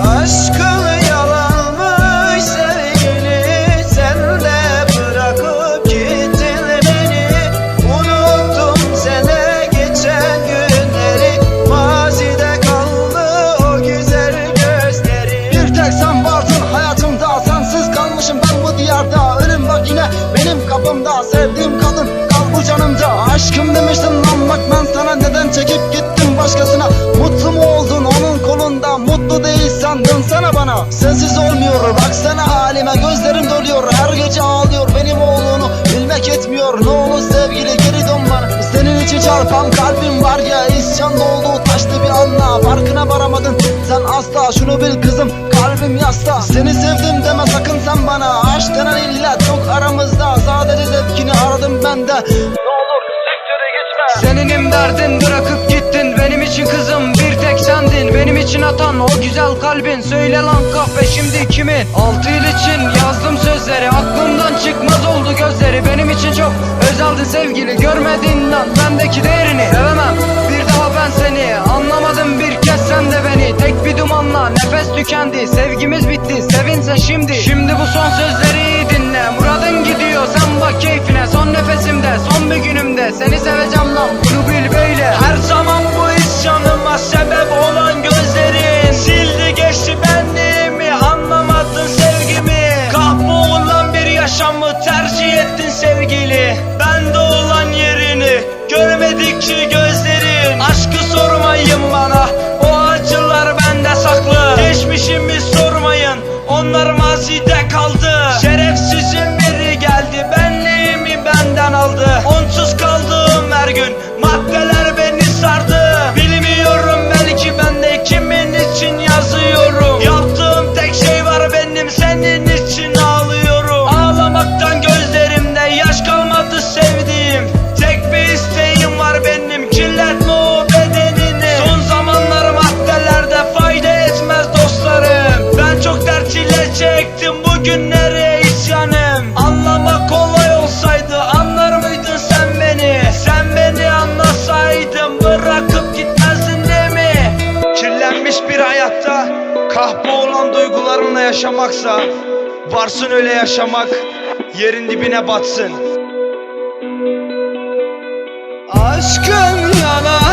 Aşkın bak yine benim kapımda Sevdiğim kadın. Kal bu canımda Aşkım demiştin lan. Bak ben sana Neden çekip gittin başkasına. Mutlu mu oldun onun kolunda? Mutlu değilsen dönsene bana Sensiz olmuyor. Baksana halime Gözlerim doluyor. Her gece ağlıyor Benim oğlunu. Bilmek etmiyor Ne olur sevgili geri dön bana. Senin için çarpan kalbim var ya isyan doldu. Taştı bir anda Farkına varamadın. Sen asla Şunu bil kızım kalbim yasta. Seni sevdim deme aradım ben de Seninim derdin bırakıp gittin. Benim için kızım bir tek sendin. Benim için atan o güzel kalbin. Söyle lan kahve şimdi kimin Altı yıl için yazdım sözleri. Aklımdan çıkmaz oldu gözleri. Benim için çok özeldin sevgili. Görmedin lan bendeki değerini. Sevemem bir daha ben seni. Anlamadım bir kez sen de beni. Tek bir dumanla nefes tükendi. Sevgimiz bitti. Sevinse şimdi. Şimdi bu son sözleri görmedikçe gözlerin Aşkı sormayın bana. O acılar bende saklı. Geçmişimi sormayın. Onlar mazide kaldı. Şerefsizin biri geldi. Benliğimi benden aldı? Onsuz kaldığım her gün maddeler çektim bugünlere isyanım Anlamak kolay olsaydı anlar mıydın sen beni? Sen beni anlasaydın bırakıp gitmezdin değil mi? Kirlenmiş bir hayatta kahpe olan duygularınla yaşamaksa Varsın öyle yaşamak yerin dibine batsın. Aşkın yalan